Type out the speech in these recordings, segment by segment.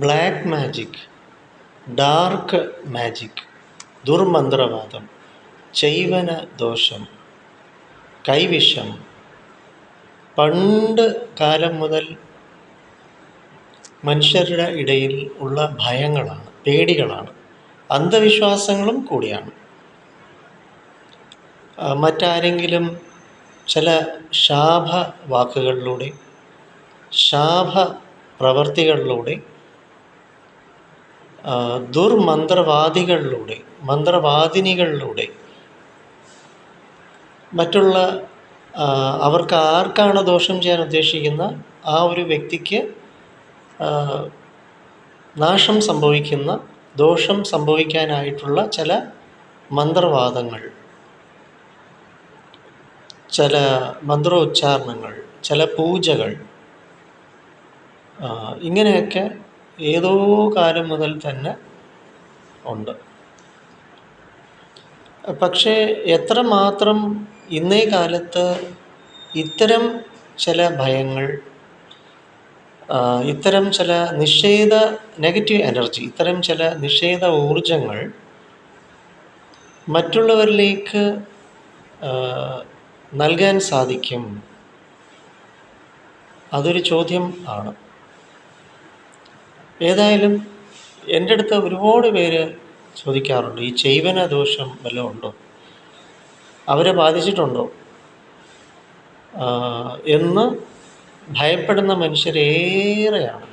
Black magic dark magic ദുർമന്ത്രവാദം ചൈവന ദോഷം കൈവിഷം. പണ്ട് കാലം മുതൽ മനുഷ്യരുടെ ഇടയിൽ ഉള്ള ഭയങ്ങളാണ് പേടികളാണ് അന്ധവിശ്വാസങ്ങളും കൂടിയാണ്. മറ്റാരെങ്കിലും ചില ശാപ വാക്കുകളിലൂടെ ശാപ പ്രവർത്തികളിലൂടെ ദുർമന്ത്രവാദികളിലൂടെ മന്ത്രവാദിനികളിലൂടെ മറ്റുള്ള അവർക്ക് ആർക്കാണ് ദോഷം ചെയ്യാൻ ഉദ്ദേശിക്കുന്ന ആ ഒരു വ്യക്തിക്ക് നാശം സംഭവിക്കുന്ന ദോഷം സംഭവിക്കാനായിട്ടുള്ള ചില മന്ത്രവാദങ്ങൾ ചില മന്ത്രോച്ചാരണങ്ങൾ ചില പൂജകൾ ഇങ്ങനെയൊക്കെ ഏതോ കാലം മുതൽ തന്നെ ഉണ്ട്. പക്ഷേ എത്രമാത്രം ഇന്നേ കാലത്ത് ഇത്തരം ചില ഭയങ്ങൾ ഇത്തരം ചില നിഷേധ നെഗറ്റീവ് എനർജി ഇത്തരം ചില നിഷേധ ഊർജങ്ങൾ മറ്റുള്ളവരിലേക്ക് നൽകാൻ സാധിക്കും? അതൊരു ചോദ്യം ആണ്. ഏതായാലും എന്റെ അടുത്ത് ഒരുപാട് പേര് ചോദിക്കാറുണ്ട് ഈ ചെയ്വന ദോഷം വല്ലതും ഉണ്ടോ? അവരെ ബാധിച്ചിട്ടുണ്ടോ? എന്ന് ഭയപ്പെടുന്ന മനുഷ്യരേറെയാണ്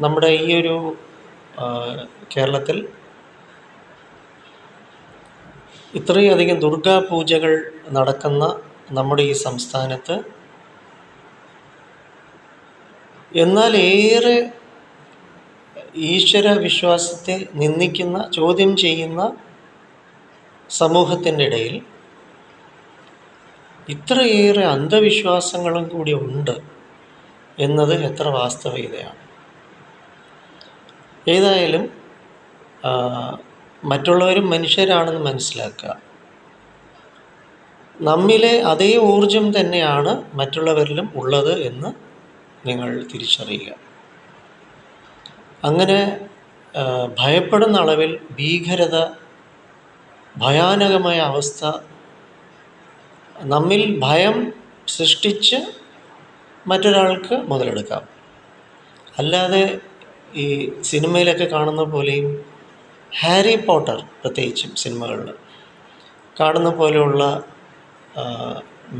നമ്മുടെ ഈ ഒരു കേരളത്തിൽ ഇത്രയധികം ദുർഗാ പൂജകൾ നടക്കുന്ന നമ്മുടെ ഈ സംസ്ഥാനത്ത് എന്നാൽ ഏറെ ഈശ്വര വിശ്വാസത്തെ നിന്ദിക്കുന്ന ചോദ്യം ചെയ്യുന്ന സമൂഹത്തിന്റെ ഇടയിൽ ഇത്രയേറെ അന്ധവിശ്വാസങ്ങളും കൂടി ഉണ്ട് എന്നത് എത്ര വാസ്തവികതയാണ് ഏതായാലും മറ്റുള്ളവരും മനുഷ്യരാണെന്ന് മനസ്സിലാക്കുക. നമ്മിലെ അതേ ഊർജം തന്നെയാണ് മറ്റുള്ളവരിലും ഉള്ളത് എന്ന് നിങ്ങൾ തിരിച്ചറിയുക. അങ്ങനെ ഭയപ്പെടുന്ന അളവിൽ ഭീകരത ഭയാനകമായ അവസ്ഥ നമ്മിൽ ഭയം സൃഷ്ടിച്ച് മറ്റൊരാൾക്ക് മുതലെടുക്കാം. അല്ലാതെ ഈ സിനിമയിലൊക്കെ കാണുന്ന പോലെയും ഹാരി പോട്ടർ പ്രത്യേകിച്ചും സിനിമകളിൽ കാണുന്ന പോലെയുള്ള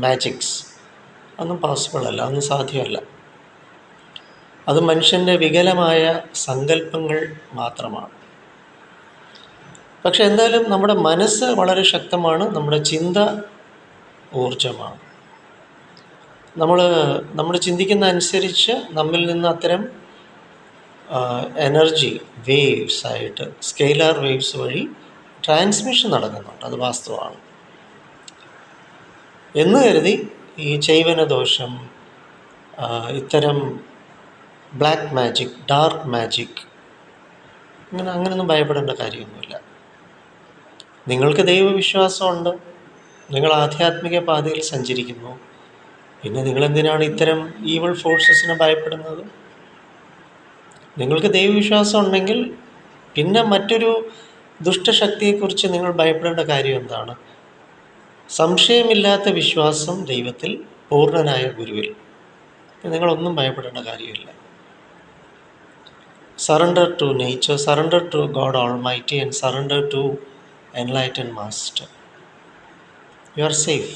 മാജിക്സ് അതൊന്നും പോസിബിൾ അല്ല അതൊന്നും സാധ്യമല്ല. അത് മനുഷ്യന്റെ വികലമായ സങ്കല്പങ്ങൾ മാത്രമാണ്. പക്ഷെ എന്തായാലും നമ്മുടെ മനസ്സ് വളരെ ശക്തമാണ് നമ്മുടെ ചിന്ത ഊർജമാണ് നമ്മൾ നമ്മൾ ചിന്തിക്കുന്ന അനുസരിച്ച് നമ്മിൽ നിന്ന് അത്തരം എനർജി വേവ്സ് ആയിട്ട് സ്കെയിലാർ വേവ്സ് വഴി ട്രാൻസ്മിഷൻ നടക്കുന്നുണ്ട്. അത് വാസ്തവമാണ്. എന്ന് കരുതി ഈ ചൈവനദോഷം ദോഷം ഇത്തരം ബ്ലാക്ക് മാജിക് ഡാർക്ക് മാജിക് അങ്ങനെ അങ്ങനെയൊന്നും ഭയപ്പെടേണ്ട കാര്യമൊന്നുമില്ല. നിങ്ങൾക്ക് ദൈവവിശ്വാസമുണ്ട്. നിങ്ങൾ ആധ്യാത്മിക പാതയിൽ സഞ്ചരിക്കുന്നു. പിന്നെ നിങ്ങളെന്തിനാണ് ഇത്തരം ഈവൾ ഫോഴ്സസിനെ ഭയപ്പെടുന്നത്? നിങ്ങൾക്ക് ദൈവവിശ്വാസം ഉണ്ടെങ്കിൽ പിന്നെ മറ്റൊരു ദുഷ്ടശക്തിയെക്കുറിച്ച് നിങ്ങൾ ഭയപ്പെടേണ്ട കാര്യം എന്താണ്? സംശയമില്ലാത്ത വിശ്വാസം ദൈവത്തിൽ പൂർണനായ ഗുരുവിൽ. നിങ്ങളൊന്നും ഭയപ്പെടേണ്ട കാര്യമില്ല. Surrender to nature surrender to God almighty and surrender to enlighten master you are safe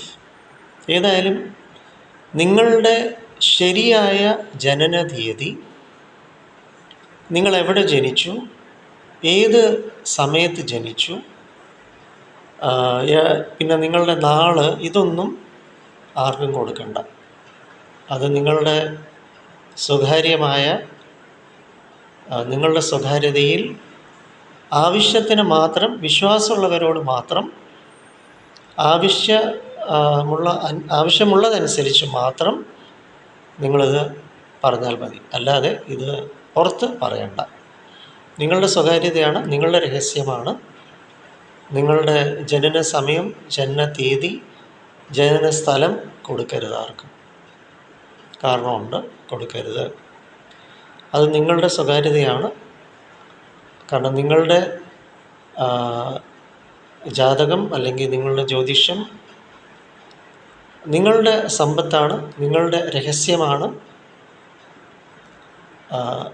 ഏതായാലും നിങ്ങളുടെ ശരിയായ ജനന തീയതി നിങ്ങൾ എവിടെ ജനിച്ചു? ഏത് സമയത്ത് ജനിച്ചു? പിന്നെ നിങ്ങളുടെ നാൾ ഇതൊന്നും ആർക്കും കൊടുക്കണ്ട. അത് നിങ്ങളുടെ സ്വകാര്യമായ നിങ്ങളുടെ സ്വകാര്യതയിൽ ആവശ്യത്തിന് മാത്രം വിശ്വാസമുള്ളവരോട് മാത്രം ആവശ്യമുള്ള മുള്ള ആവശ്യമുള്ളതനുസരിച്ച് മാത്രം നിങ്ങളിത് പറഞ്ഞാൽ മതി. അല്ലാതെ ഇത് പുറത്ത് പറയണ്ട. നിങ്ങളുടെ സ്വകാര്യതയാണ് നിങ്ങളുടെ രഹസ്യമാണ്. നിങ്ങളുടെ ജനന സമയം ജനന തീയതി ജനന സ്ഥലം കൊടുക്കരുത് ആർക്കും. കാരണമുണ്ട് കൊടുക്കരുത്. അത് നിങ്ങളുടെ സ്വകാര്യതയാണ്. കാരണം നിങ്ങളുടെ ജാതകം അല്ലെങ്കിൽ നിങ്ങളുടെ ജ്യോതിഷം നിങ്ങളുടെ സമ്പത്താണ് നിങ്ങളുടെ രഹസ്യമാണ്.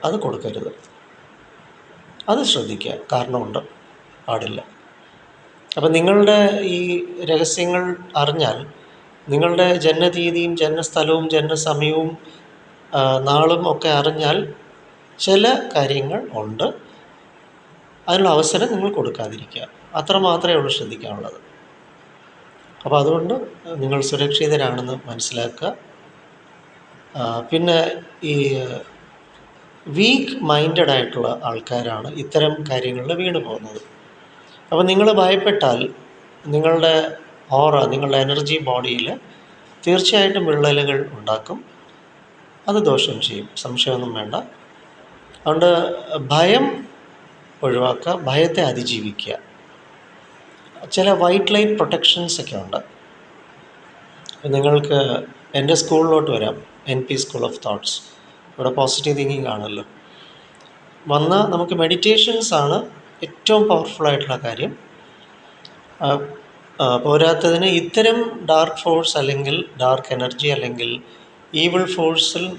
അത് കൊടുക്കരുത്. അത് ശ്രദ്ധിക്കുക. കാരണമുണ്ട്. പാടില്ല. അപ്പം നിങ്ങളുടെ ഈ രഹസ്യങ്ങൾ അറിഞ്ഞാൽ നിങ്ങളുടെ ജനനതീയതിയും ജനനസ്ഥലവും ജനനസമയവും നാളും ഒക്കെ അറിഞ്ഞാൽ ചില കാര്യങ്ങൾ ഉണ്ട്. അതിനുള്ള അവസരം നിങ്ങൾ കൊടുക്കാതിരിക്കുക. അത്ര മാത്രമേ ഉള്ളൂ ശ്രദ്ധിക്കാനുള്ളത്. അപ്പോൾ അതുകൊണ്ട് നിങ്ങൾ സുരക്ഷിതരാണെന്ന് മനസ്സിലാക്കുക. പിന്നെ ഈ വീക്ക് മൈൻഡഡ് ആയിട്ടുള്ള ആൾക്കാരാണ് ഇത്തരം കാര്യങ്ങളിൽ വീണു പോകുന്നത്. അപ്പോൾ നിങ്ങൾ ഭയപ്പെട്ടാൽ നിങ്ങളുടെ ഓറ നിങ്ങളുടെ എനർജി ബോഡിയിൽ തീർച്ചയായിട്ടും വിള്ളലുകൾ ഉണ്ടാക്കും. അത് ദോഷം ചെയ്യും. സംശയമൊന്നും വേണ്ട. അതുകൊണ്ട് ഭയം ഒഴിവാക്കുക ഭയത്തെ അതിജീവിക്കുക. ചില വൈറ്റ് ലൈറ്റ് പ്രൊട്ടക്ഷൻസ് ഒക്കെ ഉണ്ട്. നിങ്ങൾക്ക് എന്റെ സ്കൂളിലോട്ട് വരാം N P school of thoughts ഇവിടെ പോസിറ്റീവ് തിങ്കിങ് ആണല്ലോ. വന്ന് നമുക്ക് മെഡിറ്റേഷൻസ് ആണ് ഏറ്റവും പവർഫുൾ ആയിട്ടുള്ള കാര്യം. പോരാത്തതിന് ഇത്തരം ഡാർക്ക് ഫോഴ്സ് അല്ലെങ്കിൽ ഡാർക്ക് എനർജി അല്ലെങ്കിൽ ഈവിൾ ഫോഴ്സിൽ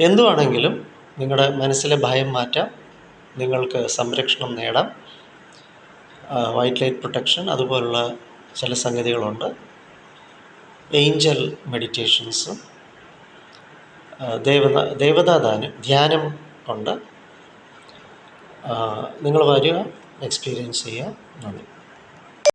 എന്തുവാണെങ്കിലും നിങ്ങളുടെ മനസ്സിലെ ഭയം മാറ്റാം. നിങ്ങൾക്ക് സംരക്ഷണം നേടാം. വൈറ്റ് ലൈറ്റ് പ്രൊട്ടക്ഷൻ അതുപോലുള്ള ചില സംഗതികളുണ്ട്. ഏഞ്ചൽ മെഡിറ്റേഷൻസ് ദേവത ദേവതാദാനം ധ്യാനം ഉണ്ട്. നിങ്ങൾ വരിക എക്സ്പീരിയൻസ് ചെയ്യുക. നന്ദി.